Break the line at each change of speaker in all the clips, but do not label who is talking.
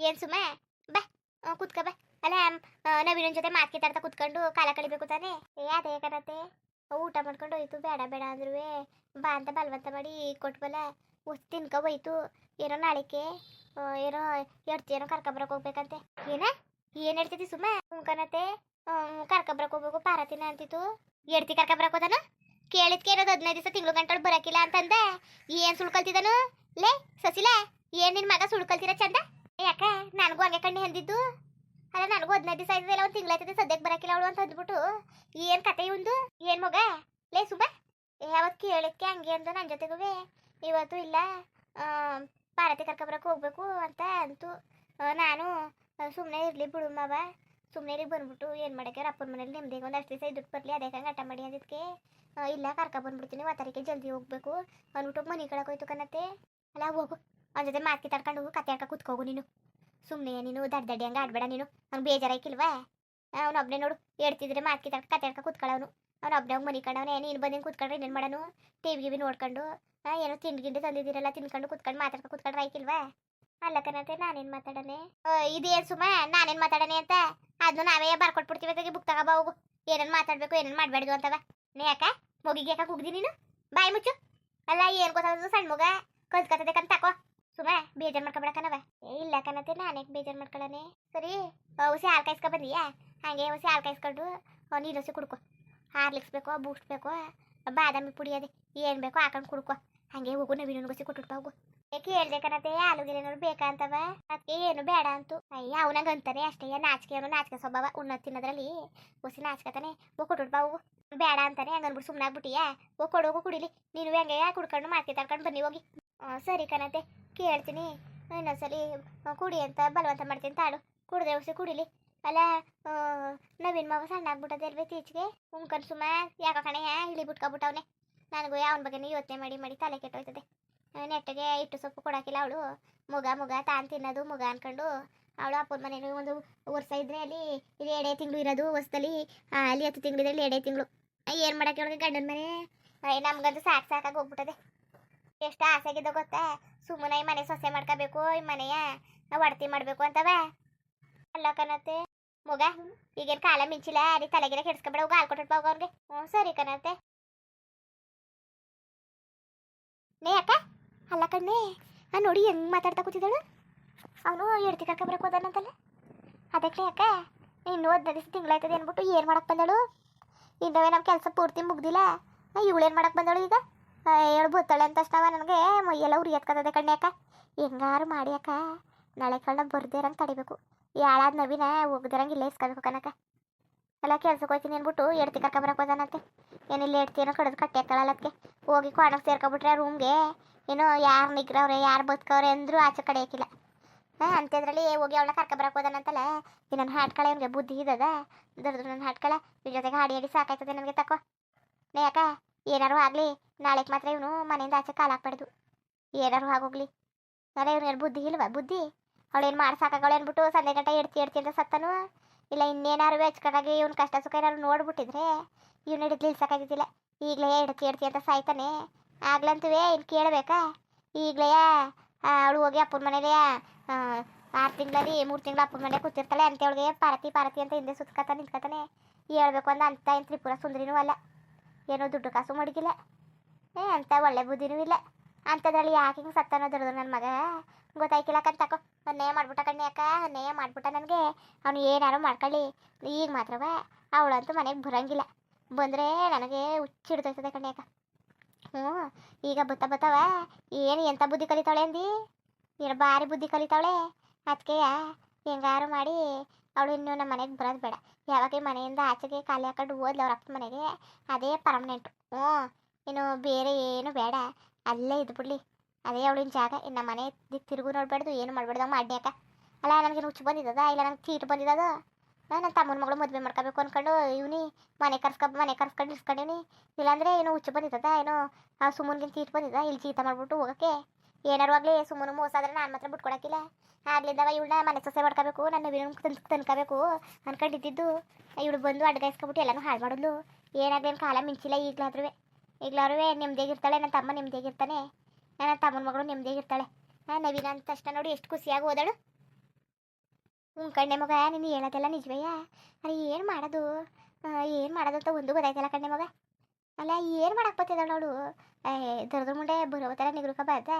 ಏನ್ ಸುಮ್ಮ ಬಾ ಕುತ್ಕ ಬಾ. ಅಲ್ಲ ನವೀನ ಜೊತೆ ಮಾತ್ಕೆ ತರ್ತ ಕುತ್ಕೊಂಡು ಕಾಲ ಕಳಿಬೇಕು ತಾನೆ? ಅದೇ ಕರತ್ತೆ ಊಟ ಮಾಡ್ಕೊಂಡು ಹೋಯ್ತು ಬೇಡ ಬೇಡ ಅಂದ್ರೂ ಬಾ ಅಂತ ಬಲವಂತ ಮಾಡಿ ಕೊಟ್ಬಲ್ಲ ಉಸ್ ತಿನ್ಕೊ ಹೋಯ್ತು. ಏನೋ ನಾಳಿಕೆ. ಆ, ಏನೋ ಕರ್ಕ ಏನೋ ಕರ್ಕೊಬರಕ್ ಹೋಗ್ಬೇಕಂತೆ. ಏನ? ಏನ್ ಹೇಳ್ತಿದ್ದಿ ಸುಮ್ಮ ಕಣತೆ. ಕರ್ಕೊಬರಕ್ ಹೋಗ್ಬೇಕು ಪಾರತಿನ ಅಂತಿತ್ತು. ಎಡ್ತಿ ಕರ್ಕೊಬರಕ್ ಹೋದನ? ಕೇಳಿದ್ಕೆ ಇರೋದು ಹದಿನೈದು ದಿವಸ ತಿಂಗಳು ಗಂಟೆ ಬರಕಿಲ್ಲ ಅಂತಂದ. ಏನ್ ಸುಳ್ಕೊಳ್ತಿದನು ಲೇ ಸಸಿಲ ಏನ್ ನಿನ್ ಮಗ ಸುಳ್ಕೊಳ್ತೀರ ಚಂದ? ಅಕ್ಕ ನನಗೂ ಹಂಗೆ ಕಣ್ಣಿ ಅಂದಿದ್ದು ಅಲ್ಲ ನನಗೂ ಹದಿನೈದು ದಿವಸ ಆಯ್ತದೆ ಒಂದು ತಿಂಗಳಾಯ್ತದೆ ಸದ್ಯಕ್ಕೆ ಬರಕಿಲ್ಲ ಅವಳು ಅಂತ ಅಂದ್ಬಿಟ್ಟು. ಏನು ಕತೆ ಇವಂದು? ಏನು ಮಗ? ಲೇ ಏ ಯಾವತ್ತು ಕೇಳಿದ್ಕೆ ಹಂಗೆ ಅಂದು ನನ್ನ ಜೊತೆಗೂ ಇವತ್ತು ಇಲ್ಲ. ಆ, ಪಾರತಿ ಕರ್ಕೊಬರಕ್ಕೆ ಹೋಗ್ಬೇಕು ಅಂತ ಅಂತು. ನಾನು ಸುಮ್ಮನೆ ಇರಲಿ ಬಿಡು ಮಾವ. ಸುಮ್ಮನೆ ಇಲ್ಲಿಗೆ ಬಂದ್ಬಿಟ್ಟು. ಏನು ಮಾಡಕ್ಕೆ? ಅಪ್ಪನ ಮನೇಲಿ ನಿಮ್ದಿಗೆ ಒಂದು ಅಷ್ಟು ದಿವಸ ದುಡ್ಡು ಬರಲಿ. ಅದೇ ಹಂಗೆ ಅಟ ಮಾಡಿ ಅಂದಿದ್ದಕ್ಕೆ ಇಲ್ಲ ಕರ್ಕೊ ಬಂದ್ಬಿಡ್ತೀನಿ. ಅವತ್ತರಿಗೆ ಜಲ್ದಿ ಹೋಗ್ಬೇಕು. ಅಂದ್ಬಿಟ್ಟು ಮನೆ ಕಳಕ್ಕೆ ಹೋಯ್ತು ಅಲ್ಲ ಹೋಗು. ಅವ್ನ ಜೊತೆ ಮಾತು ಕಿತ್ತಾಡ್ಕೊಂಡು ಹೋಗು ಕತೆ ಆಡ್ಕೊಂಡು ಕುತ್ಕೋಗು ನೀನು. ಸುಮ್ಮನೆ ನೀನು ದಡ್ಡ ದಡ್ಡಿ ಹಂಗೆ ಆಡ್ಬೇಡ ನೀನು. ಅವ್ನು ಬೇಜಾರಾಯ್ಕಿಲ್ವಾ ಅವ್ನು ಒಬ್ಬನೇ ನೋಡು. ಹೇಳ್ತಿದ್ರೆ ಮಾತು ಕಿತ್ತಾಡ್ಕ ಕತೆ ಆಡ್ಕೊಂಡು ಕುತ್ಕೊಳ್ಳೋನು ಅವ್ನು ಒಬ್ಬನೇ ಹೋಗಿ ಮನೆ ಕಂಡವನೇ ನೀನು ಬಂದಿನ ಕುತ್ಕೊಂಡ್ರೆ ಇನ್ನೇನು ಮಾಡೋನು? ಟಿವಿ ಗಿವಿ ನೋಡ್ಕೊಂಡು ಏನೋ ತಿಂಡಿ ಗಿಂಡಿ ತಂದಿದ್ದೀರಲ್ಲ, ತಿನ್ಕೊಂಡು ಕುತ್ಕೊಂಡು ಮಾತಾಡ್ಕೊಂಡು ಕುತ್ಕೊಂಡ್ರೆ ಆಯ್ಕಿಲ್ವಾ ಅಲ್ಲ ಕಣತೆ ನಾನೇನು ಮಾತಾಡನೆ? ಇದೇನು ಸುಮ್ಮ ನಾನೇನು ಮಾತಾಡನೆ ಅಂತ? ಅದನ್ನು ನಾವೇ ಬರ್ಕೊಟ್ಬಿಡ್ತೀವಿ ಬುಕ್ ತಗೋಬ ಹೋಗು. ಏನೇನು ಮಾತಾಡ್ಬೇಕು, ಏನೇನು ಮಾಡಬೇಡ್ದು ಅಂತವ. ನೀ ಯಾಕ? ಮೊಗಿಗೆ ಯಾಕೆ ಕುಗ್ದಿ ನೀನು? ಬಾಯಿ ಮುಚ್ಚು. ಅಲ್ಲ, ಏನು ಗೊತ್ತಾದ್ರು ಸಣ್ಣ ಮಗ? ಕಲ್ತ್ಕತ್ತದಕ್ಕಂತ ತಕೋ. ಸುಮ್ಮ ಬೇಜಾರು ಮಾಡ್ಕೊಬೇಡಕನವ ಏ, ಇಲ್ಲ ಕಣತೆ ನಾನೇ ಬೇಜಾರು ಮಾಡ್ಕೊಳ್ಳನೆ ಸರಿ ಹುಸಿ ಹಾಲು ಕಾಯಿಸ್ಕೊ ಬಂದಿಯಾ ಹಾಗೆ ಹುಸಿ ಹಾಲು ಕಾಯಿಸ್ಕೊಂಡು ನೀರು ಹಸಿ ಕುಡ್ಕೊ. ಹಾರ್ಲಿಕ್ಸ್ ಬೇಕೋ ಬೂಸ್ಟ್ ಬೇಕೋ ಬಾದಾಮಿ ಪುಡಿ ಅದೇ, ಏನು ಬೇಕೋ ಹಾಕೊಂಡು ಕುಡ್ಕೊ. ಹಾಗೆ ಹೋಗು ನವೀನನ್ಗೋಸಿ ಕೊಟ್ಬಿಟ್ಟು ಹೋಗು. ಯಾಕೆ ಹೇಳ್ದೆ ಕಣತೆ ಹಾಲು ಗಿಲೇನಾದ್ರು ಬೇಕಾ ಅಂತವ? ಅದಕ್ಕೆ ಏನು ಬೇಡ ಅಂತು. ಅಯ್ಯ ಅವನಾಗ ಅಂತಾನೆ ಅಷ್ಟೇ ನಾಚಿಕೆ ಅವನು ನಾಚಿಕೆ ಸ್ವಭಾವ ಉಣ್ಣ ತಿನ್ನೋದ್ರಲ್ಲಿ. ಹುಸಿ ನಾಚ್ಕತಾನೆ ಹೋಗಿ ಕೊಟ್ಬಿಟ್ಟು ಹೋಗು. ಬೇಡ ಅಂತಾನೆ ಹಂಗನ್ಬಿಟ್ಟು ಅಂದ್ಬಿಟ್ಟು ಸುಮ್ಮನೆ ಆಗ್ಬಿಟ್ಟಿಯಾ ಹೋಗಿ ಕೊಡೋಗು ಕುಡಿಲಿ. ನೀನು ಹೆಂಗೆ ಕುಡ್ಕೊಂಡು ಮಾರ್ಕೆ ತರ್ಕೊಂಡು ಬನ್ನಿ, ಹೋಗಿ. ಸರಿ ಕಣತೆ ಕೇಳ್ತೀನಿ. ಇನ್ನೊಂದ್ಸಲಿ ಕುಡಿ ಅಂತ ಬಲವಂತ ಮಾಡ್ತೀನಿ ತಾಳು ಕುಡಿದ್ರೆ ಉಸಿ ಕುಡಿಲಿ. ಅಲ್ಲ ನವೀನ್ ಮಾವ ಸಣ್ಣ ಆಗ್ಬಿಟ್ಟದೆ ಅಲ್ವೇ ತೀಚಿಗೆ ಉಂಕನ್ ಸುಮ್ಮ ಯಾಕ ಕಣೆ ಇಳಿ ಬಿಟ್ಕೊಬಿಟ್ಟವನೆ. ನನಗೂ ಅವನ ಬಗ್ಗೆ ಯೋಚನೆ ಮಾಡಿ ಮಾಡಿ ತಲೆ ಕೆಟ್ಟೋಯ್ತದೆ. ನೆಟ್ಟಗೆ ಇಟ್ಟು ಸೊಪ್ಪು ಕೊಡಾಕಿಲ್ಲ ಅವಳು. ಮುಗ ಮುಗ, ತಾನು ತಿನ್ನೋದು, ಮುಗ ಅನ್ಕೊಂಡು ಅವಳು ಅಪ್ಪನ ಮನೇಲಿ ಒಂದು ವರ್ಷ ಇದ್ರೆ ಅಲ್ಲಿ, ಇಲ್ಲಿ ಎರಡೇ ತಿಂಗಳು ಇರೋದು ಹೊಸದಲ್ಲಿ. ಅಲ್ಲಿ ಹತ್ತು ತಿಂಗಳಿದ್ರೆ ಇದ್ರಲ್ಲಿ ಎರಡೇ ತಿಂಗಳು. ಏನು ಮಾಡಕ್ಕೆ ಅವಳಿಗೆ ಗಂಡನ ಮನೆ? ನಮ್ಗಂತೂ ಸಾಕು ಸಾಕಾಗಿ ಹೋಗ್ಬಿಟ್ಟದೆ. ಎಷ್ಟು ಆಸೆಗಿದ್ದ ಗೊತ್ತಾ? ಸುಮ್ಮನೆ ಈ ಮನೆ ಸೊಸೆ ಮಾಡ್ಕೋಬೇಕು, ಈ ಮನೆಯ ಒಡತಿ ಮಾಡಬೇಕು ಅಂತವ. ಅಲ್ಲ ಕಣತೆ ಮಗ ಈಗೇನು ಕಾಲ ಮಿಂಚಿಲ್ಲ ಅದೇ ತಲೆಗಿರ ಕೆಡ್ಸ್ಕೊಬೇಡ, ಹೋಗ ಹಾಲು ಕೊಟ್ಟು ಹೋಗ ಅವ್ರಿಗೆ ಹ್ಞೂ, ಸರಿ ಕನತೆ ನೇ ಅಕ್ಕ. ಅಲ್ಲ ಕಣ್ಣೆ, ನಾನು ನೋಡಿ ಹೆಂಗ್ ಮಾತಾಡ್ತಾ ಕೂತಿದ್ದಾಳು. ಅವನು ಎಡ್ತಿ ಕರ್ಕೊಬರಕ್ಕೆ ಹೋದಾನಂತಲ್ಲ ಅದಕ್ಕೆ ಅಕ್ಕ, ಇನ್ನು ಹದಿನೈದು ದಿವಸ ತಿಂಗಳಾಯ್ತದೆ ಅಂದ್ಬಿಟ್ಟು ಏನು ಮಾಡಕ್ಕೆ ಬಂದಳು? ಇನ್ನವೇ ನಮ್ಮ ಕೆಲಸ ಪೂರ್ತಿ ಮುಗ್ದಿಲ್ಲ. ಇವಳೇನು ಮಾಡಕ್ಕೆ ಬಂದಳು ಈಗ? ಹೇಳು ಬತ್ತಾಳೆ ಅಂತ ಅಷ್ಟವ ನನಗೆ. ಮೈಯೆಲ್ಲ ಉರಿ ಎತ್ಕೊತದೆ ಕಣ್ಯಾಕ. ಹೆಂಗಾರು ಮಾಡಿ ಅಕ್ಕ ನಾಳೆ ಕಳ್ಳ ಬರ್ದೇರಂಗೆ ತಡಿಬೇಕು. ಯಾಳಾದ ನವಿನ ಹೋಗ್ದಿರಂಗೆ ಇಲ್ಲೇ ಇಸ್ಕೋಬೇಕು ಕನಕ ಎಲ್ಲ ಕೆಲ್ಸಕ್ಕೆ ಹೋಗ್ತೀನಿ ಅಂದ್ಬಿಟ್ಟು ಎಡ್ತಿ ಕರ್ಕೊಬರಕ್ಕೆ ಹೋದಾನಂತೆ. ಏನಿಲ್ಲ ಎಡ್ತೀನೋ ಕಡಿದು ಕಟ್ಟಿ ಅದಕ್ಕೆ ಹೋಗಿ ಕ್ವಾಣಕ್ಕೆ ಸೇರ್ಕೊಬಿಟ್ರೆ ರೂಮ್ಗೆ. ಏನೋ ಯಾರು ನಿಗ್ರವ್ರೆ, ಯಾರು ಬದುಕವ್ರೆ ಅಂದರೂ ಆಚೆ ಕಡೆ ಹಾಕಿಲ್ಲ. ಹಾಂ ಅಂಥದ್ರಲ್ಲಿ ಹೋಗಿ ಅವಳನ್ನ ಕರ್ಕೊಬರಕ್ಕೆ ಹೋದಾನಂತಲ್ಲ. ಈ ನನ್ನ ಹಾಟ್ಕಳೆ ಅವನಿಗೆ ಬುದ್ಧಿ ಇದ್ದದ. ದೊಡ್ಡ ನನ್ನ ಹಾಟ್ಕಳೆ ಜೊತೆಗೆ ಹಾಡಿ ಹಾಡಿ ಸಾಕಾಯ್ತದೆ ನನಗೆ ತಕೋ. ನೇ ಯಾಕ ಏನಾರು ಆಗಲಿ, ನಾಳೆಗೆ ಮಾತ್ರ ಇವನು ಮನೆಯಿಂದ ಆಚೆ ಕಾಲು ಹಾಕ್ಬಾರ್ದು. ಏನಾರು ಆಗೋಗ್ಲಿ. ಅರೆ ಇವ್ನಿಗೆ ಬುದ್ಧಿ ಇಲ್ವಾ? ಬುದ್ಧಿ? ಅವಳೇನು ಮಾಡ್ ಸಾಕಾಗವಳೆ ಅಂದ್ಬಿಟ್ಟು ಸಂಜೆ ಗಂಟೆ ಎಡ್ತಿ ಎಡ್ತಿ ಅಂತ ಸತ್ತನು? ಇಲ್ಲ ಇನ್ನೇನಾರು ಹೆಚ್ಕಾಗಿ ಇವ್ನ ಕಷ್ಟ ಸುಖ ಏನಾರು ನೋಡ್ಬಿಟ್ಟಿದ್ರೆ ಇವ್ನ ಹಿಡಿದು ನಿಲ್ಸಕ್ಕಾಗಿದ್ದಿಲ್ಲ ಈಗಲೇ ಎಡ್ತಿ ಎಡ್ತಿ ಅಂತ ಸಾಯ್ತಾನೆ. ಆಗ್ಲಂತುವೇ ಇನ್ನು ಕೇಳಬೇಕಾ? ಈಗಲೇ ಅವಳು ಹೋಗಿ ಅಪ್ಪನ ಮನೇಲಿ ಆರು ತಿಂಗಳಲ್ಲಿ, ಮೂರು ತಿಂಗಳು ಅಪ್ಪನ ಮನೆ ಕೂತಿರ್ತಾಳೆ. ಅಂತ ಅವಳಿಗೆ ಪಾರತಿ ಪಾರತಿ ಅಂತ ಹಿಂದೆ ಸುತ್ಕತಾನೆ ನಿಂತ್ಕತಾನೆ ಹೇಳ್ಬೇಕು ಅಂತ ಅಂತ ಏನು ತ್ರಿಪುರ ಸುಂದರಿನೂ ಅಲ್ಲ. ಏನೋ ದುಡ್ಡು ಕಾಸು ಮಡಗಿಲ್ಲ. ಏ, ಅಂತ ಒಳ್ಳೆ ಬುದ್ಧಿನೂ ಇಲ್ಲ. ಅಂಥದ್ರಲ್ಲಿ ಯಾಕೆ ಹಿಂಗೆ ಸತ್ತನೋ ದುಡ್ದು ನನ್ನ ಮಗ. ಗೊತ್ತಾಯ್ಕಿಲ್ಲ ತಕೋ ಅನ್ಯಾಯ ಮಾಡ್ಬಿಟ್ಟ ಕಣ್ಣೆ ಅಕ್ಕ ಅನ್ಯಾಯ ಮಾಡ್ಬಿಟ್ಟ ನನಗೆ. ಅವನು ಏನಾರು ಮಾಡ್ಕೊಳ್ಳಿ. ಈಗ ಮಾತ್ರವೇ ಅವಳಂತೂ ಮನೆಗೆ ಬರಂಗಿಲ್ಲ. ಬಂದರೆ ನನಗೆ ಹುಚ್ಚಿಡ್ತೈತದೆ ಕಣ್ಣೆ ಅಕ್ಕ ಹ್ಞೂ, ಈಗ ಬತ್ತ ಬತ್ತವ. ಏನು ಎಂಥ ಬುದ್ಧಿ ಕಲಿತಾಳೆ ಅಂದಿ? ಏನು ಭಾರಿ ಬುದ್ಧಿ ಕಲಿತಾಳೆ? ಅದಕ್ಕೆ ಹೆಂಗಾರು ಮಾಡಿ ಅವಳು ಇನ್ನು ನಮ್ಮ ಮನೆಗೆ ಬರೋದು ಬೇಡ. ಯಾವಾಗ ಮನೆಯಿಂದ ಆಚೆಗೆ ಖಾಲಿ ಹಾಕೊಂಡು ಹೋದ್ಲು ಅವ್ರ ಅಪ್ಪ ಮನೆಗೆ. ಅದೇ ಪರ್ಮನೆಂಟ್ ಹ್ಞೂ, ಇನ್ನು ಬೇರೆ ಏನು ಬೇಡ. ಅಲ್ಲೇ ಇದ್ಬಿಡ್ಲಿ ಅದೇ ಅವಳಿನ ಜಾಗ. ಇನ್ನು ಮನೆ ತಿರುಗು ನೋಡಬೇಡ್ದು, ಏನು ಅಮ್ಮ ಮಾಡ್ಯಾಕ ಅಲ್ಲ, ನನಗೆ ಹುಚ್ಚು ಬಂದಿದ್ದದ? ಇಲ್ಲ, ನಂಗೆ ಚೀಟ್ ಬಂದಿದ್ದದ? ನನ್ನ ತಮ್ಮನ ಮಗಳು ಮದುವೆ ಮಾಡ್ಕೋಬೇಕು ಅನ್ಕೊಂಡು ಇವನಿ ಮನೆ ಕರ್ಸ್ಕೊ, ಮನೆ ಕರ್ಸ್ಕೊಂಡು ಇಸ್ಕೊಂಡಿವ್ನಿ. ಇಲ್ಲಾಂದ್ರೆ ಏನೋ ಹುಚ್ಚು ಬಂದಿದ್ದದ? ಏನೋ, ಆ ಸುಮ್ಮನ್ಗಿನ ಚೀಟ್ ಬಂದಿದ್ದ? ಇಲ್ಲಿ ಚೀತ ಮಾಡ್ಬಿಟ್ಟು ಹೋಗಕ್ಕೆ? ಏನಾರು ಆಗಲಿ ಸುಮ್ಮನೆ ಮೋಸ ಆದ್ರೆ ನಾನು ಮಾತ್ರ ಬಿಟ್ಕೊಡಕ್ಕಿಲ್ಲ. ಆಗ್ಲಿದ್ದವ ಇವಳನ್ನ ಮನೆ ಸೊಸೆ ಮಾಡ್ಕೋಬೇಕು, ನನ್ನ ವಿನ ತನ್ ತನ್ಕೋಬೇಕು ಅನ್ಕೊಂಡಿದ್ದು ಇವಳು ಬಂದು ಅಡ್ಗಾಯಿಸ್ಕೊಬಿಟ್ಟು ಎಲ್ಲನೂ ಹಾಳು ಮಾಡೋದು ಏನಾಗಲೇನು ಕಾಲ ಮಿಂಚಿಲ್ಲ ಈಗಲಾದ್ರೂ ಈಗಲಾದ್ರೂ ನೆಮ್ಮದಿಯಾಗಿರ್ತಾಳೆ ನನ್ನ ತಮ್ಮ ನೆಮ್ಮದಿಯಾಗಿರ್ತಾನೆ ನನ್ನ ತಮ್ಮನ ಮಗಳು ನೆಮ್ಮದಿಯಾಗಿರ್ತಾಳೆ ಹಾಂ ನವೀನ ಅಂತ ತಕ್ಷಣ ನೋಡಿ ಎಷ್ಟು ಖುಷಿಯಾಗಿ ಓದಾಳು ಹ್ಞೂ ಕಣ್ಣೆ ಮಗ, ನೀನು ಹೇಳೋದೆಲ್ಲ ನಿಜವಯ್ಯ ಅರೆ, ಏನು ಮಾಡೋದು? ಏನು ಮಾಡೋದು ಅಂತ ಒಂದು ಗೊತ್ತಾಯ್ತಲ್ಲ ಕಣ್ಣೆ ಮಗ. ಅಲ್ಲ, ಏನು ಮಾಡಕ್ಕೆ ಬರ್ತದ ನೋಡು? ದರದ ಮುಂಡೆ ಬರೋತರ ನಿಗ್ರಕ ಬಾದ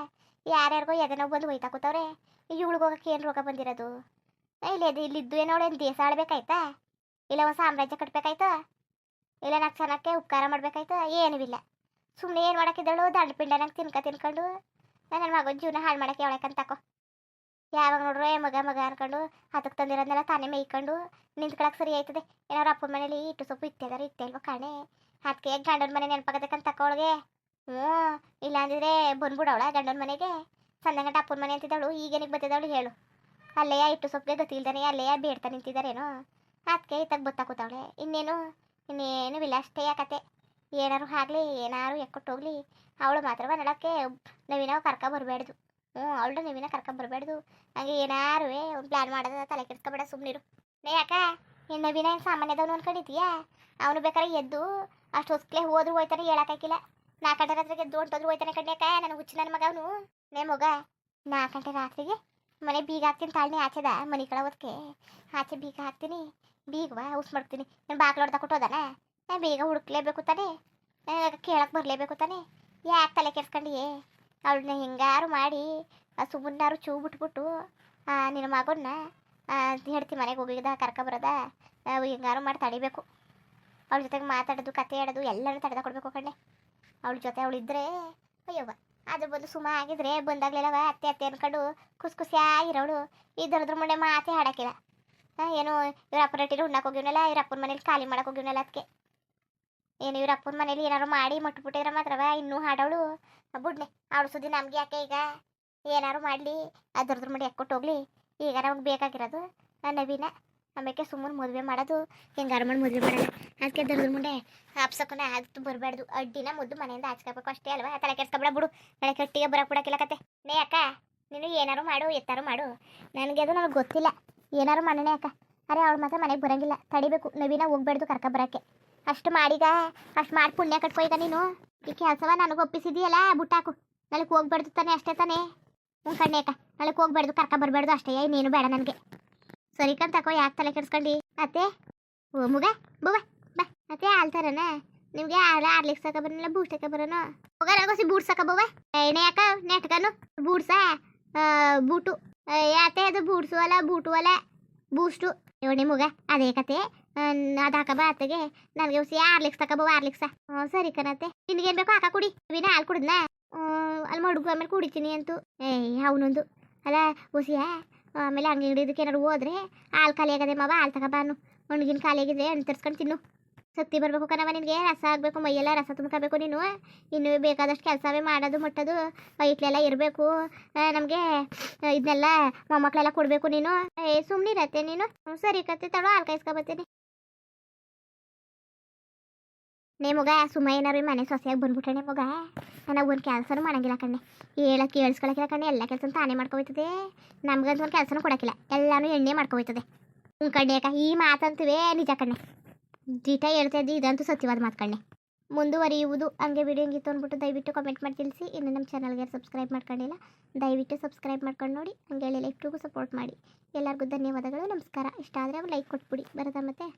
ಯಾರ್ಯಾರಿಗೋ ಎದನೋ ಬಂದು ಒಯ್ತಾ ಕೂತವ್ರೆ. ಹೋಗಕ್ಕೆ ಏನು ರೋಗ ಬಂದಿರೋದು? ಇಲ್ಲ ಇದು ಇಲ್ಲಿದ್ದು ಏನೋ ಏನು ದೇಶ ಆಳ್ಬೇಕಾಯ್ತಾ ಇಲ್ಲ ಒಂದು ಸಾಮ್ರಾಜ್ಯ ಕಟ್ಬೇಕಾಯ್ತಾ? ಇಲ್ಲ ನಾಲ್ಕು ಜನಕ್ಕೆ ಉಪಕಾರ ಮಾಡ್ಬೇಕಾಯ್ತಾ? ಏನೂ ಇಲ್ಲ. ಸುಮ್ಮನೆ ಏನು ಮಾಡಕ್ಕಿದ್ದಳು ದಂಡ ಪಿಂಡ ತಿನ್ಕ ತಿನ್ಕೊಂಡು. ನನ್ನ ಮಗನ ಜೀವನ ಹಾಳು ಮಾಡಕ್ಕೆ ಯಾವಳಕ್ಕಂತ ತಕೋ. ಯಾವಾಗ ನೋಡ್ರೆ ಮಗ ಮಗ ಅನ್ಕೊಂಡು ಅದಕ್ಕೆ ತಂದಿರೋದನ್ನೆಲ್ಲ ತಾನೇ ಮೇಯ್ಕೊಂಡು ನಿಂತ್ಕೊಳಕ್ಕೆ ಸರಿ ಆಯ್ತದೆ. ಏನಾರು ಅಪ್ಪ ಮನೇಲಿ ಇಟ್ಟು ಸೊಪ್ಪು ಇಟ್ಟಿದಾರೆ ಇತ್ತೆ ಅಲ್ವ ಕಾಣೆ. ಅದಕ್ಕೆ ಗಂಡನ ಮನೆ ನೆನಪಾಗಬೇಕಂತ ತಕೊಳಗೆ ಹ್ಞೂ ಇಲ್ಲ ಅಂದಿದ್ರೆ ಬಂದ್ಬಿಡವಳ ಗಂಡನ ಮನೆಗೆ. ಸಂದಂಗಟ ಗಂಟೆ ಅಪ್ಪನ ಮನೆ ಅಂತಿದ್ದವಳು ಈಗೇನಿಗೆ ಬತ್ತಿದವಳು ಹೇಳು. ಅಲ್ಲೇ ಇಟ್ಟು ಸೊಪ್ಪಿಗೆ ಗತಿ ಅಲ್ಲೇ ಬೇಡ್ತಾ ನಿಂತಿದ್ದಾರೇನೋ. ಅದಕ್ಕೆ ಇತ್ತಾಗ ಬತ್ತಾ ಇನ್ನೇನು? ಇನ್ನೇನು ಇಲ್ಲ, ಅಷ್ಟೇ ಯಾಕತೆ. ಏನಾರು ಆಗಲಿ, ಏನಾರು ಎಕ್ಕೊಟ್ಟೋಗ್ಲಿ ಅವಳು ಮಾತ್ರ ನಡಕ್ಕೆ ನವೀನ ಕರ್ಕ ಬರಬೇಡ್ದು ಹ್ಞೂ ಅವಳು ನವೀನ ಕರ್ಕ ಬರಬೇಡ್ದು ಹಂಗೆ ಏನಾರು ಒಂದು ಪ್ಲ್ಯಾನ್ ಮಾಡೋದ, ತಲೆ ಕೆಡ್ಸ್ಕೊಬೇಡ ಸುಮ್ಮನಿರು ನೇ ಯಾಕ ಏನು ನವೀನ ಏನು ಸಾಮಾನ್ಯದವನು ಅನ್ಕೊಂಡಿದ್ದೀಯಾ? ಅವನು ಬೇಕಾದ್ರೆ ಎದ್ದು ಅಷ್ಟು ಹೊಸ್ಕ್ಲೆ ಹೋದ್ರು ಹೋಯ್ತಾನೆ ಹೇಳಕ್ಕಾಗಿಲ್ಲ ನಾಲ್ಕು ಗಂಟೆ ರಾತ್ರಿಗೆ ಹೊಂಟೋದ್ರು ಹೋಯ್ತಾನೆ ಕಣ್ಯಾಕ ನನಗೆ ಹುಚ್ಚು ನನ್ನ ಮಗ ಅವನು ನೇ ಮಗ. ನಾಲ್ಕು ಗಂಟೆ ರಾತ್ರಿಗೆ ಮನೆ ಬೀಗ ಹಾಕ್ತೀನಿ ತಾಳ್ನಿ ಆಚೆದ ಮನೆ ಕಡೆ ಓದ್ಕೆ ಆಚೆ ಬೀಗ ಹಾಕ್ತೀನಿ, ಬೀಗವಾ, ಉಸ್ ಮಾಡ್ತೀನಿ ನಾನು ಬಾಗ್ಲು ಕೊಟ್ಟು ಕೊಟ್ಟೋದಾನ ನಾನು ಬೇಗ ಹುಡುಕ್ಲೇಬೇಕು ತಾನೆ? ಕೇಳಕ್ಕೆ ಬರಲೇಬೇಕು ತಾನೆ? ಯಾಕೆ ತಲೆ ಕೆಡ್ಸ್ಕೊಂಡಿಯೇ? ಅವಳನ್ನ ಹಿಂಗಾರು ಮಾಡಿ ಸುಮ್ಮನಾರು ಚೂ ಬಿಟ್ಬಿಟ್ಟು ನಿನ್ನ ಮಗನ್ನ ಹೇಳ್ತಿ ಮನೆಗೆ ಹೋಗಿದ ಕರ್ಕೊಬರೋದ ಹಿಂಗಾರು ಮಾಡಿ ತಡಿಬೇಕು. ಅವ್ಳ ಜೊತೆಗೆ ಮಾತಾಡೋದು ಕತೆ ಆಡೋದು ಎಲ್ಲರೂ ತಡೆದ ಕೊಡಬೇಕು ಕಣ್ಣೆ. ಅವಳ ಜೊತೆ ಅವಳಿದ್ರೆ ಅಯ್ಯವ್ವ ಅದು ಬಂದು ಸುಮ್ಮ ಆಗಿದ್ರೆ ಬಂದಾಗ್ಲಿಲ್ಲವ ಅತ್ತೆ ಅತ್ತೆ ಅನ್ಕೊಂಡು ಖುಷಿ ಖುಷಿಯಾಗಿರೋಳು ಈ ಮುಂದೆ ಮಾತೇ ಮಾತೆ ಆ, ಏನು ಇವ್ರ ಅಪ್ಪನ ರೊಟ್ಟಿಲಿ ಉಣ್ಣಕ್ಕೆ ಹೋಗಿವ್ನಲ್ಲ ಇವ್ರ ಅಪ್ಪನ ಮನೇಲಿ ಖಾಲಿ ಮಾಡಕ್ಕೆ ಹೋಗಿವ್ನಲ್ಲ ಅದಕ್ಕೆ ಏನು ಇವ್ರ ಅಪ್ಪನ ಮನೇಲಿ ಏನಾರು ಮಾಡಿ ಮುಟ್ಬಿಟ್ಟಿದ್ರೆ ಮಾತ್ರವ ಇನ್ನೂ ಹಾಡವಳು ಬುಡ್ನೆ ಅವಳು ಸುದ್ದಿ ನಮ್ಗೆ ಯಾಕೆ ಈಗ? ಏನಾರು ಮಾಡಲಿ ಅದ್ರದ್ರ ಮುಂದೆ ಎಕ್ಕೊಟ್ಟು ಹೋಗ್ಲಿ? ಈಗ ನಮ್ಗೆ ಬೇಕಾಗಿರೋದು ನವೀನ. ಆಮೇಲೆ ಸುಮ್ಮನೆ ಮದುವೆ ಮಾಡೋದು, ಹೆಂಗೆ ಅರಮನೆ ಮದುವೆ ಮಾಡೋದು. ಅದಕ್ಕೆ ದರ್ದ್ರ ಮುಂದೆ ಹಾಪ್ಸಕ್ಕೂ ಅದು ಬರಬಾರ್ದು ಅಡ್ಡಿನ ಮುದ್ದು ಮನೆಯಿಂದ ಹಾಚ್ಕೋಬೇಕು ಅಷ್ಟೇ ಅಲ್ವಾ? ತಲೆ ಕೆಡ್ಸ್ಕೊಬೇಡ ಬಿಡು. ನಾಳೆ ಕಟ್ಟಿಗೆ ಬರಕ್ಕೆ ಬಿಡಕ್ಕಿಲ್ಲ ಕತೆ ನೇ ಅಕ್ಕ, ನೀನು ಏನಾರು ಮಾಡು, ಎತ್ತಾರು ಮಾಡು. ನನಗೆ ಅದು ನನಗೆ ಗೊತ್ತಿಲ್ಲ. ಏನಾರು ಮಾಡೋಣ ಅಕ್ಕ. ಅರೆ, ಅವಳು ಮಾತ್ರ ಮನೆಗೆ ಬರಂಗಿಲ್ಲ. ತಡಿಬೇಕು. ನವೀನ ಹೋಗ್ಬಾರ್ದು ಕರ್ಕ ಬರೋಕ್ಕೆ. ಅಷ್ಟು ಮಾಡಿದ ಅಷ್ಟು ಮಾಡಿ ಪುಣ್ಯ ಕಟ್ಕೊ ನೀನು. ಈ ಕೆಲಸವ ನನಗೆ ಒಪ್ಪಿಸಿದೀಯಲ್ಲ, ಬುಟ್ಟಾಕು. ನನಗೆ ಹೋಗ್ಬಾರ್ದು ತಾನೆ, ಅಷ್ಟೇ ತಾನೇ. ಹ್ಞೂ ಕಣ್ಣೆ ಅಕ್ಕ ಹೋಗ್ಬಾರ್ದು, ಕರ್ಕ ಬರಬಾರ್ದು, ಅಷ್ಟೇ. ಇನ್ನೇನು ಬೇಡ ನನಗೆ. ಸರಿ ಕಂತಕೋ ತಕೋ, ಯಾಕೆ ತಲೆ ಕೆಡ್ಸ್ಕೊಂಡು? ಅತ್ತೆ? ಓ, ಮುಗ, ಬುವ, ಬಾ. ಅತ್ತೆ ಆಲ್ತಾರನ ನಿಮ್ಗೆ ಹಾಲು ಆರ್ಲಿಕ್ ಸಾಕ ಬರಲ್ಲ, ಬೂಸ್ಟ್ ಹಾಕ ಬರೋನು ಹೋಗಾರ ಗೊಸಿ ಬೂಟ್ ಸಾಕ ಬವ್ವ ಏನೇ ಯಾಕ ನೆಟ್ಕನು? ಬೂಟ್ಸ? ಬೂಟು. ಯಾತೆ ಅದು ಬೂಟ್ಸು ಅಲ್ಲ, ಬೂಟು ಅಲ್ಲ, ಬೂಸ್ಟು. ನೋಡಿ ಮುಗ, ಅದೇ ಕತೆ. ಅದು ಹಾಕಬ ಅತ್ತೆಗೆ. ನನಗೆ ಹುಸಿ ಆರ್ಲಿಕ್ಸ್ ತಕ ಬವ್ವ ಆರ್ಲಿಕ್ಸ ಹ್ಞೂ ಸರಿ ಕಣತ್ತೆ ನಿನಗೇನು ಬೇಕು ಹಾಕ ಕುಡಿ. ವಿನ ಹಾಲು ಕುಡಿದ್ನಾ? ಅಲ್ಲಿ ಮಡುಗು ಆಮೇಲೆ ಕುಡಿತೀನಿ ಅಂತೂ. ಏಯ್ ಅವನೊಂದು. ಅಲ್ಲ ಹುಸಿಯ ಆಮೇಲೆ ಅಂಗಡಿ ಇದಕ್ಕೆ ಏನಾರು ಹೋದ್ರೆ ಹಾಲು ಖಾಲಿ ಆಗದೆ ಮಾವ, ಹಾಲು ತಗೋಬಾನು ಒಣಗಿನ ಖಾಲಿ ಆಗಿದ್ರೆ ಹಣ್ಣು ತರ್ಸ್ಕೊಂಡು ತಿನ್ನು. ಸತ್ತಿ ಬರಬೇಕು ಕಣವ ನಿನಗೆ, ರಸ ಆಗಬೇಕು ಮೈಯೆಲ್ಲ ರಸ ತುಂಬ್ಕೋಬೇಕು ನೀನು. ಇನ್ನು ಬೇಕಾದಷ್ಟು ಕೆಲಸವೇ ಮಾಡೋದು, ಮುಟ್ಟೋದು, ವೈಟ್ಲೆಲ್ಲ ಇರಬೇಕು. ನಮಗೆ ಇದನ್ನೆಲ್ಲ ಮೊಮ್ಮಕ್ಕಳೆಲ್ಲ ಕೊಡಬೇಕು ನೀನು. ಏ ಸುಮ್ಮನಿರತ್ತೆ ನೀನು. ಸರಿ ಕತ್ತೆ ತಡೋ ಹಾಲು ಕಾಯಿಸ್ಕೊಬತ್ತೀನಿ ನೇ ಮಗ ಸುಮ್ಮ ಏನಾರು ಮನೆ ಸೊಸೆಯಾಗಿ ಬಂದ್ಬಿಟ್ರೆ ಮಗ. ನನಗೆ ಒಂದು ಕೆಲಸನೂ ಮಾಡಂಗಿಲ್ಲ ಕಣ್ಣೆ. ಹೇಳಕ್ಕೆ ಕೇಳಿಸ್ಕೊಳಕಿಲ್ಲ ಕಣ್ಣೆ. ಎಲ್ಲ ಕೆಲಸ ತಾನೇ ಮಾಡ್ಕೊಯ್ತದೆ. ನಮ್ಗಂತೂ ಒಂದು ಕೆಲಸನೂ ಕೊಡೋಕ್ಕಿಲ್ಲ ಎಲ್ಲಾನು ಎಣ್ಣೆ ಮಾಡ್ಕೊಯ್ತದೆ. ಹ್ಞೂ ಕಣ್ಣೆ ಅಕ್ಕ, ಈ ಮಾತಂತುವೇ ನಿಜ ಕಣ್ಣೆ. ಜೀಟ ಹೇಳ್ತಾ ಇದ್ದಿ, ಇದಂತೂ ಸತ್ಯವಾದ ಮಾತು ಕಣ್ಣೆ. ಮುಂದುವರಿಯುವುದು ಹಂಗೆ ವಿಡಿಯೋ ಹಿಂಗಿತ್ತು ಅಂದ್ಬಿಟ್ಟು ದಯವಿಟ್ಟು ಕಮೆಂಟ್ ಮಾಡಿ ತಿಳಿಸಿ. ಇನ್ನು ನಮ್ಮ ಚಾನಲ್ಗೆ ಸಬ್ಸ್ಕ್ರೈಬ್ ಮಾಡ್ಕೊಂಡಿಲ್ಲ, ದಯವಿಟ್ಟು ಸಬ್ಸ್ಕ್ರೈಬ್ ಮಾಡ್ಕೊಂಡು ನೋಡಿ. ಹಂಗೆ ಹೇಳಿ ಲೈಫ್ಟಿಗೂ ಸಪೋರ್ಟ್ ಮಾಡಿ. ಎಲ್ಲರಿಗೂ ಧನ್ಯವಾದಗಳು, ನಮಸ್ಕಾರ. ಇಷ್ಟ ಆದರೆ ಲೈಕ್ ಕೊಟ್ಬಿಡಿ. ಬರೋದಾ ಮತ್ತೆ?